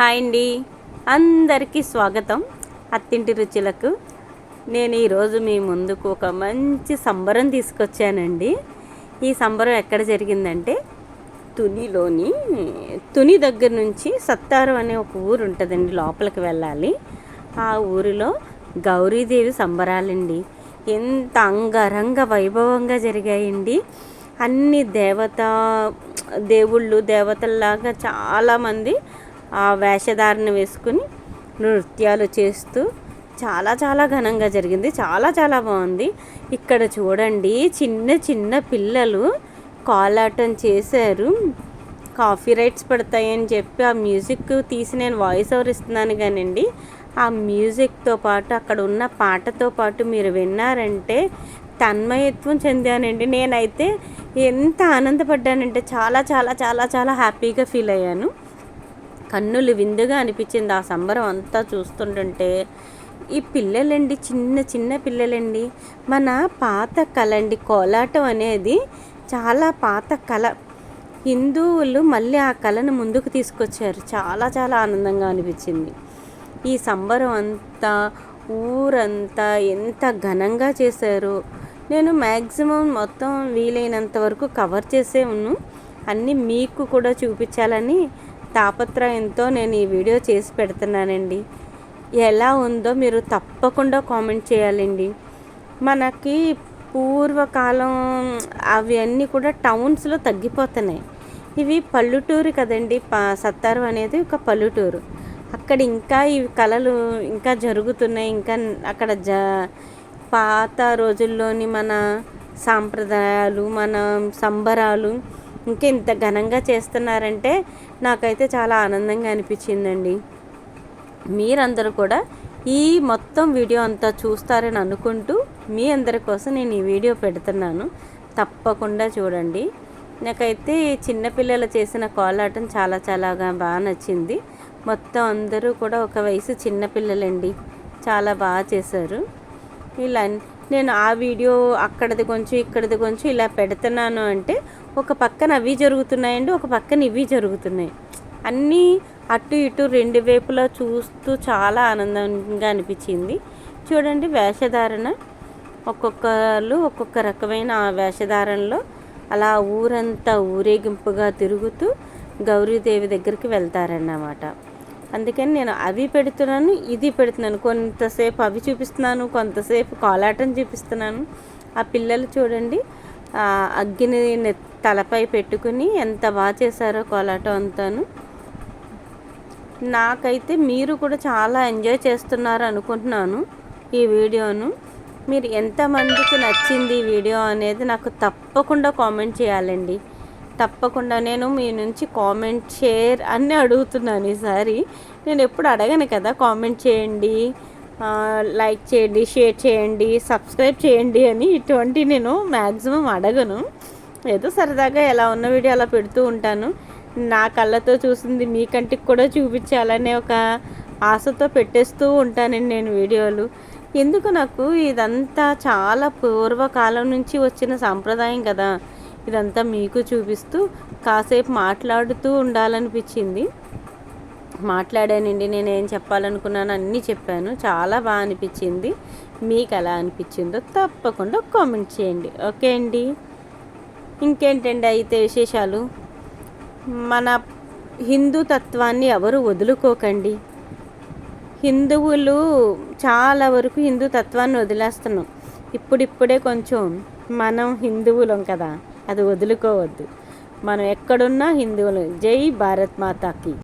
Hi అండి. అందరికీ స్వాగతం. అత్తింటి రుచులకు. నేను ఈరోజు మీ ముందుకు ఒక మంచి సంబరం తీసుకొచ్చానండి. ఈ సంబరం ఎక్కడ జరిగిందంటే తునిలోని తుని దగ్గర నుంచి సత్తారు అనే ఒక ఊరు ఉంటుందండి లోపలికి వెళ్ళాలి. ఆ ఊరిలో గౌరీదేవి సంబరాలండి. ఎంత అంగరంగ వైభవంగా జరిగాయండి. అన్ని దేవత దేవుళ్ళు దేవతల్లాగా చాలామంది ఆ వేషధారణ వేసుకుని నృత్యాలు చేస్తూ చాలా చాలా ఘనంగా జరిగింది. చాలా చాలా బాగుంది. ఇక్కడ చూడండి చిన్న చిన్న పిల్లలు కాలాటం చేశారు. కాఫీ రైట్స్ పడతాయని చెప్పి ఆ మ్యూజిక్ తీసి నేను వాయిస్ ఓవర్ ఇస్తున్నాను కానండి. ఆ మ్యూజిక్తో పాటు అక్కడ ఉన్న పాటతో పాటు మీరు విన్నారంటే తన్మయత్వం చెందానండి. నేనైతే ఎంత ఆనందపడ్డానంటే చాలా చాలా చాలా చాలా హ్యాపీగా ఫీల్ అయ్యాను. కన్నులు విందుగా అనిపించింది ఆ సంబరం అంతా చూస్తుంటుంటే. ఈ పిల్లలండి చిన్న చిన్న పిల్లలండి. మన పాత కళ అండి కోలాటం అనేది చాలా పాత కళ. హిందువులు మళ్ళీ ఆ కళను ముందుకు తీసుకొచ్చారు. చాలా చాలా ఆనందంగా అనిపించింది. ఈ సంబరం అంతా ఊరంతా ఎంత ఘనంగా చేశారు. నేను మ్యాక్సిమం మొత్తం వీలైనంత వరకు కవర్ చేసే ఉన్ను. అన్నీ మీకు కూడా చూపించాలని తాపత్రయంతో నేను ఈ వీడియో చేసి పెడుతున్నానండి. ఎలా ఉందో మీరు తప్పకుండా కామెంట్ చేయాలండి. మనకి పూర్వకాలం అవన్నీ కూడా టౌన్స్లో తగ్గిపోతున్నాయి. ఇవి పల్లెటూరు కదండి సత్తారు అనేది ఒక పల్లెటూరు. అక్కడ ఇంకా ఈ కళలు ఇంకా జరుగుతున్నాయి. ఇంకా అక్కడ జ పాత రోజుల్లోని మన సాంప్రదాయాలు మన సంబరాలు ఇంకా ఇంత ఘనంగా చేస్తున్నారంటే నాకైతే చాలా ఆనందంగా అనిపించిందండి. మీరందరూ కూడా ఈ మొత్తం వీడియో అంతా చూస్తారని అనుకుంటూ మీ అందరి కోసం నేను ఈ వీడియో పెడుతున్నాను. తప్పకుండా చూడండి. నాకైతే చిన్నపిల్లలు చేసిన కోలాటం చాలా చాలాగా బాగా నచ్చింది. మొత్తం అందరూ కూడా ఒక వయసు చిన్నపిల్లలండి చాలా బాగా చేశారు. ఇలా నేను ఆ వీడియో అక్కడిది కొంచెం ఇక్కడిది కొంచెం ఇలా పెడుతున్నాను అంటే ఒక పక్కన అవి జరుగుతున్నాయండి ఒక పక్కన ఇవి జరుగుతున్నాయి. అన్నీ అటు ఇటు రెండు వైపులా చూస్తూ చాలా ఆనందంగా అనిపించింది. చూడండి వేషధారణ. ఒక్కొక్కరు ఒక్కొక్క రకమైన వేషధారణలో అలా ఊరంతా ఊరేగింపుగా తిరుగుతూ గౌరీదేవి దగ్గరికి వెళ్తారన్నమాట. అందుకని నేను అవి పెడుతున్నాను ఇది పెడుతున్నాను. కొంతసేపు అవి చూపిస్తున్నాను కొంతసేపు కోలాటం చూపిస్తున్నాను. ఆ పిల్లలు చూడండి అగ్గిని తలపై పెట్టుకుని ఎంత బాగా చేశారో కోలాటం అంతాను. నాకైతే మీరు కూడా చాలా ఎంజాయ్ చేస్తున్నారు అనుకుంటున్నాను ఈ వీడియోను. మీరు ఎంతమందికి నచ్చింది ఈ వీడియో అనేది నాకు తప్పకుండా కామెంట్ చేయాలండి. తప్పకుండా నేను మీ నుంచి కామెంట్ షేర్ అన్నీ అడుగుతున్నాను ఈసారి నేను ఎప్పుడు అడగను కదా కామెంట్ చేయండి లైక్ చేయండి షేర్ చేయండి సబ్స్క్రైబ్ చేయండి అని ఇటువంటి నేను మ్యాక్సిమం అడగను. ఏదో సరదాగా ఎలా ఉన్న వీడియో అలా పెడుతూ ఉంటాను. నా కళ్ళతో చూసింది మీ కంటికి కూడా చూపించాలనే ఒక ఆశతో పెట్టేస్తూ ఉంటానండి నేను వీడియోలు. ఎందుకు నాకు ఇదంతా చాలా పూర్వకాలం నుంచి వచ్చిన సాంప్రదాయం కదా. ఇదంతా మీకు చూపిస్తూ కాసేపు మాట్లాడుతూ ఉండాలనిపించింది. మాట్లాడానండి నేను ఏం చెప్పాలనుకున్నాను అన్నీ చెప్పాను. చాలా బాగా అనిపించింది. మీకు ఎలా అనిపించిందో తప్పకుండా కామెంట్ చేయండి. ఓకే అండి. ఇంకేంటండి అయితే విశేషాలు? మన హిందూ తత్వాన్ని ఎవరు వదులుకోకండి. హిందువులు చాలా వరకు హిందూ తత్వాన్ని వదిలేస్తున్నాం. ఇప్పుడిప్పుడే కొంచెం మనం హిందువులం కదా. అది వదులుకోవద్దు. మనం ఎక్కడున్నా హిందువులు. జై భారత్ మాతాకి.